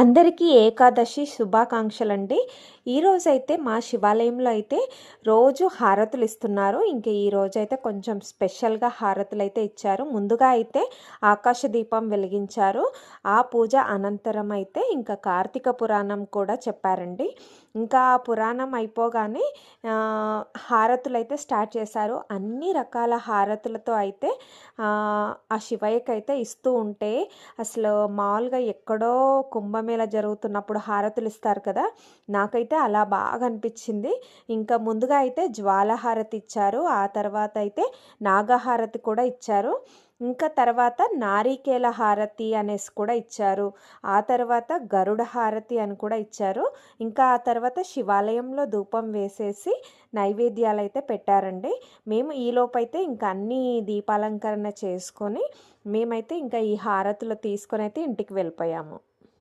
అందరికీ ఏకాదశి శుభాకాంక్షలు అండి అయితే మా శివాలయంలో అయితే రోజు హారతులు ఇస్తున్నారు. ఇంకా ఈరోజు అయితే కొంచెం స్పెషల్గా హారతులు అయితే ఇచ్చారు. ముందుగా అయితే ఆకాశ దీపం వెలిగించారు. ఆ పూజ అనంతరం అయితే ఇంకా కార్తీక పురాణం కూడా చెప్పారండి. ఇంకా ఆ పురాణం అయిపోగానే హారతులు అయితే స్టార్ట్ చేశారు. అన్ని రకాల హారతులతో అయితే ఆ శివయ్యకైతే ఇస్తూ ఉంటే అసలు మామూలుగా ఎక్కడో కుంభ కుంభమేళ జరుగుతున్నప్పుడు హారతులు ఇస్తారు కదా నాకైతే అలా బాగా అనిపించింది ఇంకా ముందుగా అయితే జ్వాలహారతి ఇచ్చారు ఆ తర్వాత అయితే నాగహారతి కూడా ఇచ్చారు. ఇంకా తర్వాత నారికేల హారతి అనేసి కూడా ఇచ్చారు. ఆ తర్వాత గరుడ హారతి అని కూడా ఇచ్చారు. ఇంకా ఆ తర్వాత శివాలయంలో ధూపం వేసేసి నైవేద్యాలు అయితే పెట్టారండి. మేము ఈలోపైతే ఇంకా అన్ని దీపాలంకరణ చేసుకొని మేమైతే ఇంకా ఈ హారతులు తీసుకొని అయితే ఇంటికి వెళ్ళిపోయాము.